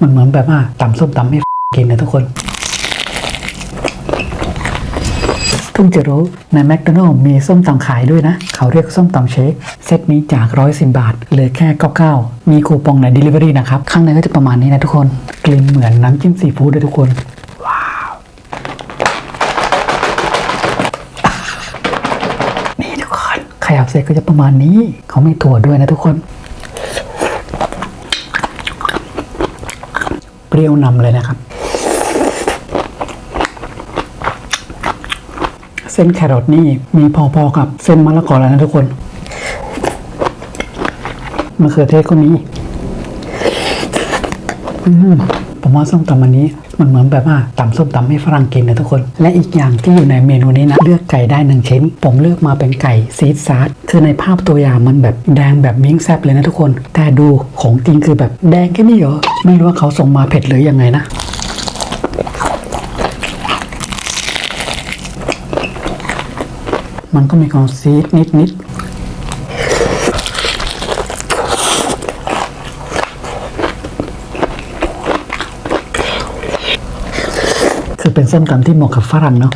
มันเหมือนแบบว่าตำส้มตำให้กินนะทุกคนเพิ่งจะรู้ในแมคโดนัลล์มีส้มตำขายด้วยนะ เขาเรียกส้มตำเชค เซตนี้จาก 110 บาทเหลือแค่ 99 มีคูปองใน Delivery นะครับ ข้างในก็จะประมาณนี้นะทุกคน กลิ่นเหมือนน้ำจิ้มซีฟู้ดเลยทุกคน ว้าว นี่ทุกคนขยับเสร็จก็จะประมาณนี้ เขาม่ถั่วด้วยนะทุกคน เป รี้ยวนำเลยนะครับ เส้นแครอทนี่มีพอๆกับเส้นมะละกอแล้วนะทุกคนมะเขือเทศก็มีอืมผมว่าส้มตำอันนี้ มันเหมือนแบบว่าตำส้มตำให้ฝรั่งกินนะทุกคน และอีกอย่างที่อยู่ในเมนูนี้นะ เลือกไก่ได้หนึ่งชิ้น ผมเลือกมาเป็นไก่ซีดซาร์ดคือในภาพตัวอย่างมันแบบแดงแบบมิ้งแซบเลยนะทุกคน แต่ดูของจริงคือแบบแดงแค่นี้เหรอ ไม่รู้ว่าเขาส่งมาเผ็ดหรือยังไงนะมันก็มีความซีดนิดนิด คือเป็นส้มตำที่เหมาะกับฝรั่งเนาะ